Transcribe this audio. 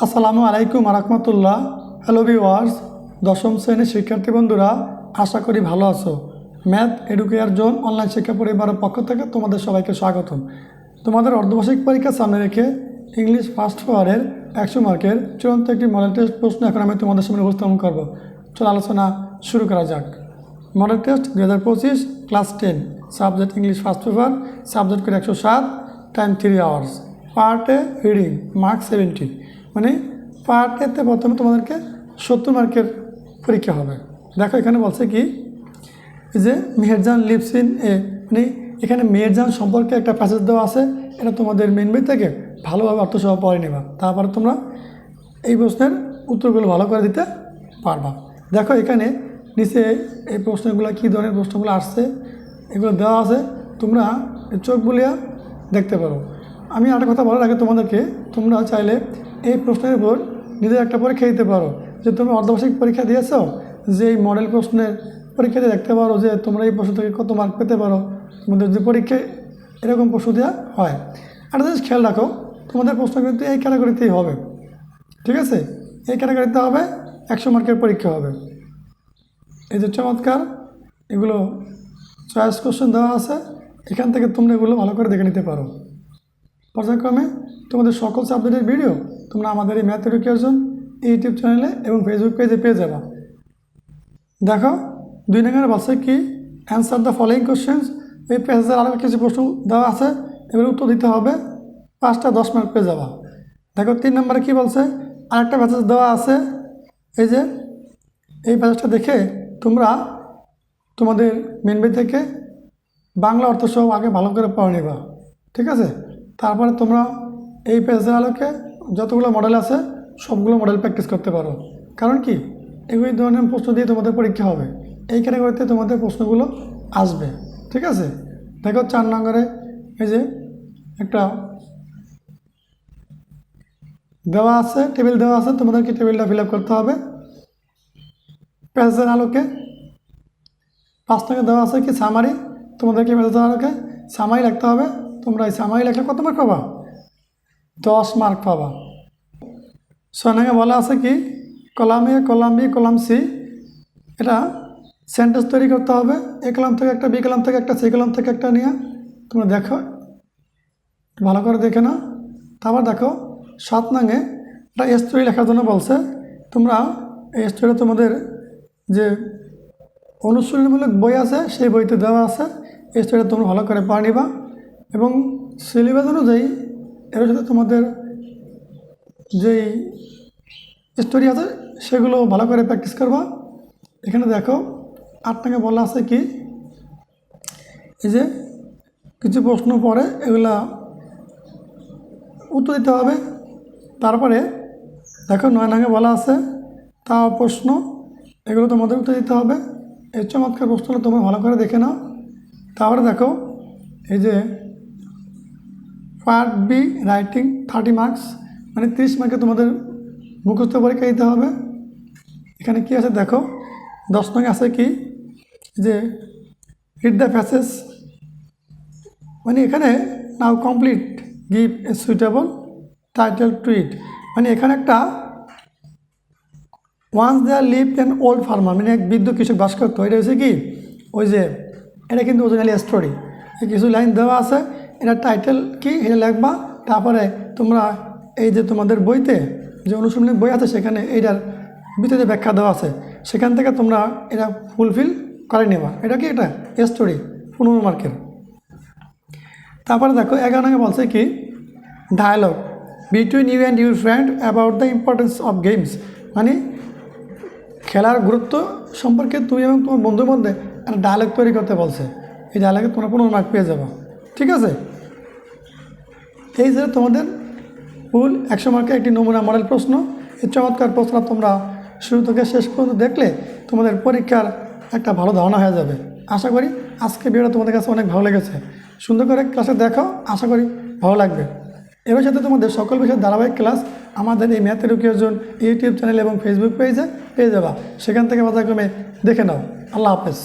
আসসালামু আলাইকুম আরহামতুল্লাহ। Hello viewers দশম শ্রেণির শিক্ষার্থী বন্ধুরা, আশা করি ভালো আছো। ম্যাথ এডুকেয়ার জোন অনলাইন শিক্ষা পরিবারের পক্ষ থেকে তোমাদের সবাইকে স্বাগতম। তোমাদের অর্ধবার্ষিক পরীক্ষা সামনে রেখে ইংলিশ ফার্স্ট ফোয়ারের একশো মার্কের চূড়ান্ত একটি মডেল টেস্ট প্রশ্ন এখন আমি তোমাদের সামনে উপস্থাপন করব। চলো আলোচনা শুরু করা যাক। মডেল টেস্ট দু হাজার পঁচিশ class ten subject English first paper subject করে একশো সাত টাইম থ্রি আওয়ার্স পার্টে রিডিং মার্ক সেভেন্টি মানে পার্ট এতে প্রথমে তোমাদেরকে সত্তর মার্কের পরীক্ষা হবে। দেখো এখানে বলছে কি যে মেহেরজান লিভস ইন এ মানে এখানে মেহেরজান সম্পর্কে একটা প্যাসেজ দেওয়া আছে, এটা তোমাদের মেন বই থেকে ভালোভাবে অর্থসহ পড়ে নেবা। তারপরে তোমরা এই প্রশ্নের উত্তরগুলো ভালো করে দিতে পারবা। দেখো এখানে নিচে এই প্রশ্নগুলো কী ধরনের প্রশ্নগুলো আসছে, এগুলো দেওয়া আছে, তোমরা চোখ বুলিয়া দেখতে পারো। আমি একটা কথা বলার আগে তোমাদেরকে, তোমরা চাইলে এই প্রশ্নের উপর নিজের একটা পরীক্ষা দিতে পারো। যে তুমি অর্ধবার্ষিক পরীক্ষা দিয়েছ, যে এই মডেল প্রশ্নের পরীক্ষা দিয়ে দেখতে পারো যে তোমরা এই প্রশ্ন থেকে কত মার্ক পেতে পারো। তোমাদের যে পরীক্ষায় এরকম প্রশ্ন দেওয়া হয়। একটা জিনিস খেয়াল রাখো, তোমাদের প্রশ্ন কিন্তু এই ক্যাটাগরিতেই হবে। ঠিক আছে? এই ক্যাটাগরিতে হবে একশো মার্কের পরীক্ষা হবে। এই যে চমৎকার, এগুলো চয়েস কোশ্চেন দেওয়া আছে। এখান থেকে তোমরা এগুলো ভালো করে দেখে নিতে পারো। পর্যায়ক্রমে তোমাদের সকল সাবজেক্টের ভিডিও তোমরা আমাদের এই ম্যাথ এডুকেশন ইউটিউব চ্যানেলে এবং ফেসবুক পেজে পেয়ে যাবা। দেখো, দুই নম্বরে বলছে কি অ্যান্সার দ্য ফলোয়িং কোশ্চেন্স এই পেজের আরও কিছু প্রশ্ন দেওয়া আছে এগুলো উত্তর দিতে হবে। পাঁচটা দশ মার্ক পেয়ে যাবা। দেখো, তিন নম্বরে কি বলছে, আরেকটা প্যাসেজ দেওয়া আছে। এই যে, এই প্যাসেজটা দেখে তোমরা তোমাদের মেন থেকে বাংলা অর্থ সহ আগে ভালো করে পড়ে নেবা। ঠিক আছে? তারপরে তোমরা এই পেজের আলোকে যতগুলো মডেল আছে, সবগুলো মডেল প্র্যাকটিস করতে পারো। কারণ কি? এগুলি ধরনের প্রশ্ন দিয়ে তোমাদের পরীক্ষা হবে। এই ক্যাটাগরিতে তোমাদের প্রশ্নগুলো আসবে। ঠিক আছে? দেখো চার নম্বরে, এই যে একটা দেওয়া আছে টেবিল দেওয়া আছে, তোমাদেরকে টেবিলটা ফিল করতে হবে। পেজের আলোকে পাঁচ টাকা দেওয়া আছে কি সামারি তোমাদেরকে পেজের আলোকে সামারি রাখতে হবে। তোমরা এই সামারি লেখলে কত মার্ক পাবা? দশ মার্ক পাবা। সোনাকে বলা আছে কি, column A column B column C এটা সেন্টেন্স তৈরি করতে হবে। এ কলাম থেকে একটা বি কলাম থেকে একটা সি কলাম থেকে একটা নিয়ে তোমরা দেখো। ভালো করে দেখে নাও। তারপর দেখো, সাত নাঙে একটা স্টোরি লেখার জন্য বলছে, তোমরা এই স্টোরিটা তোমাদের যে অনুশীলনমূলক বই আছে, সেই বইতে দেওয়া আছে। এই স্টোরিটা তোমরা ভালো করে পড়ে নিবা। এবং সিলেবাস অনুযায়ী এর সাথে তোমাদের যেই স্টোরি আছে, সেগুলো ভালো করে প্র্যাকটিস করবা। এখানে দেখো আট টাকা বলা আছে কি, এই যে কিছু প্রশ্ন পরে এগুলা উত্তর দিতে হবে। তারপরে দেখো নয় নাগে বলা আছে, তা প্রশ্ন, এগুলো তোমাদের উত্তর দিতে হবে। এই চমৎকার প্রশ্নগুলো তোমরা ভালো করে দেখে নাও। তারপরে দেখো, এই যে part B writing thirty marks মানে তিরিশ মার্কে তোমাদের মুখস্থ পরীক্ষা দিতে হবে। এখানে কি আছে দেখো? দশ নয় আছে কি? যে রিড দ্য প্যাসেজ মানে এখানে now complete give a suitable title to it মানে এখানে একটা once there lived an old farmer মানে এক বৃদ্ধ কৃষক বাস করতো। এটা হচ্ছে কি? ওই যে, এটা কিন্তু ওজনালি স্টোরি কিছু লাইন দেওয়া আছে। এটা টাইটেল কি? এটা লিখবা। তারপরে তোমরা এই যে তোমাদের বইতে যে অনুশীলনী বই আছে, সেখানে এইটার ভিতরে ব্যাখ্যা দেওয়া আছে, সেখান থেকে তোমরা এটা ফুলফিল করে নেবা। এটা কি? এটা স্টোরি পনেরো মার্কের তারপরে দেখো, এগারো নামে বলছে কি? Dialogue between you and your friend about the importance of games মানে খেলার গুরুত্ব সম্পর্কে তুমি এবং তোমার বন্ধুর মধ্যে একটা ডায়ালগ তৈরি করতে বলছে। এই ডায়ালগে তোমরা পনেরো মার্ক পেয়ে যাব। ঠিক আছে? এই যে তোমাদের ফুল, একশো মার্কের একটি নমুনা মডেল প্রশ্ন। এই চমৎকার প্রশ্ন তোমরা শুরু থেকে শেষ পর্যন্ত দেখলে তোমাদের পরীক্ষার একটা ভালো ধারণা হয়ে যাবে। আশা করি আজকে ভিডিওটা তোমাদের কাছে অনেক ভালো লেগেছে। সুন্দর করে ক্লাসে দেখো, আশা করি ভালো লাগবে। এবার সাথে তোমাদের সকল বিষয়ের ধারাবাহিক ক্লাস আমাদের এই ম্যাথ এডুকেশন ইউটিউব চ্যানেল এবং ফেসবুক পেজে পেয়ে যাবা। সেখান থেকে পর্যায়ক্রমে দেখে নাও। আল্লাহ হাফেজ।